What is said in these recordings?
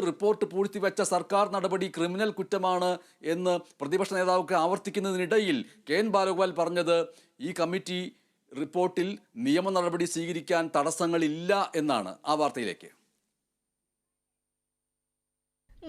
Report പൂഴ്ത്തിവെച്ച സർക്കാർ നടപടി criminal കുറ്റമാണ് എന്ന് പ്രതിപക്ഷ നേതാവൊക്കെ ആവർത്തിക്കുന്നതിനിടയിൽ കെ എൻ ബാലഗോപാൽ പറഞ്ഞത് ഈ കമ്മിറ്റി റിപ്പോർട്ടിൽ നിയമ നടപടി സ്വീകരിക്കാൻ തടസ്സങ്ങളില്ല എന്നാണ് ആ വാർത്തയിലേക്ക്.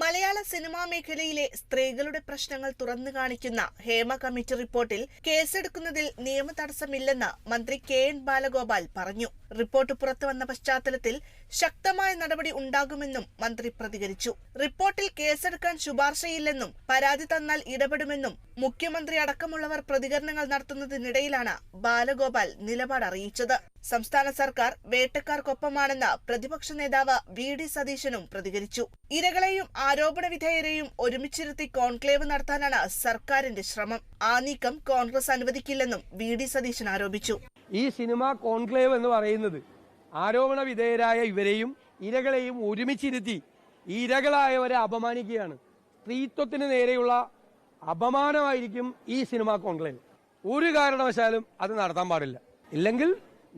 മലയാള സിനിമാ മേഖലയിലെ സ്ത്രീകളുടെ പ്രശ്നങ്ങൾ തുറന്നു കാണിക്കുന്ന ഹേമ കമ്മിറ്റി റിപ്പോർട്ടിൽ കേസെടുക്കുന്നതിൽ നിയമ തടസ്സമില്ലെന്ന് മന്ത്രി കെ എൻ ബാലഗോപാൽ പറഞ്ഞു. റിപ്പോർട്ട് പുറത്തുവന്ന പശ്ചാത്തലത്തിൽ ശക്തമായ നടപടി ഉണ്ടാകുമെന്നും മന്ത്രി പ്രതികരിച്ചു. റിപ്പോർട്ടിൽ കേസെടുക്കാൻ ശുപാർശയില്ലെന്നും പരാതി തന്നാൽ ഇടപെടുമെന്നും മുഖ്യമന്ത്രി അടക്കമുള്ളവർ പ്രതികരണങ്ങൾ നടത്തുന്നതിനിടയിലാണ് ബാലഗോപാൽ നിലപാട് അറിയിച്ചത്. സംസ്ഥാന സർക്കാർ വേട്ടക്കാർക്കൊപ്പമാണെന്ന് പ്രതിപക്ഷ നേതാവ് വി ഡി സതീശനും പ്രതികരിച്ചു. ഇരകളെയും ആരോപണ വിധേയരെയും ഒരുമിച്ചിരുത്തി കോൺക്ലേവ് നടത്താനാണ് സർക്കാരിന്റെ ശ്രമം. ആ നീക്കം കോൺഗ്രസ് അനുവദിക്കില്ലെന്നും വി ഡി സതീശൻ ആരോപിച്ചു. ഈ സിനിമ കോൺക്ലേവ് എന്ന് പറയുന്നത് ആരോപണ വിധേയരായ ഇവരെയും ഇരകളെയും ഒരുമിച്ചിരുത്തി ഇരകളായവരെ അപമാനിക്കുകയാണ്. സ്ത്രീത്വത്തിന് നേരെയുള്ള അപമാനമായിരിക്കും ഈ സിനിമ കോൺക്ലേവ്. ഒരു കാരണവശാലും അത് നടത്താൻ പാടില്ല. ഇല്ലെങ്കിൽ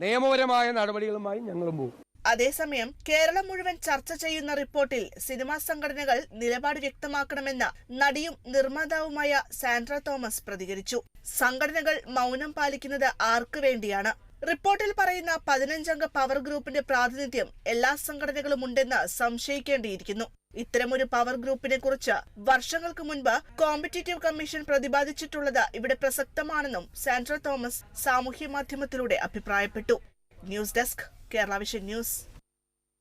നിയമപരമായ നടപടികളുമായി ഞങ്ങളും പോകും. അതേസമയം കേരളം മുഴുവൻ ചർച്ച ചെയ്യുന്ന റിപ്പോർട്ടിൽ സിനിമാ സംഘടനകൾ നിലപാട് വ്യക്തമാക്കണമെന്ന് നടിയും നിർമ്മാതാവുമായ സാൻഡ്ര തോമസ് പ്രതികരിച്ചു. സംഘടനകൾ മൗനം പാലിക്കുന്നത് ആർക്കു വേണ്ടിയാണ്? റിപ്പോർട്ടിൽ പറയുന്ന പതിനഞ്ചംഗ പവർ ഗ്രൂപ്പിന്റെ പ്രാതിനിധ്യം എല്ലാ സംഘടനകളും ഉണ്ടെന്ന് സംശയിക്കേണ്ടിയിരിക്കുന്നു. ഇത്തരമൊരു പവർ ഗ്രൂപ്പിനെ കുറിച്ച് വർഷങ്ങൾക്ക് മുൻപ് കോമ്പറ്റീറ്റീവ് കമ്മീഷൻ പ്രതിപാദിച്ചിട്ടുള്ളത് ഇവിടെ പ്രസക്തമാണെന്നും സാൻഡ്ര തോമസ് സാമൂഹ്യ മാധ്യമത്തിലൂടെ അഭിപ്രായപ്പെട്ടു. News desk Kerala vision news.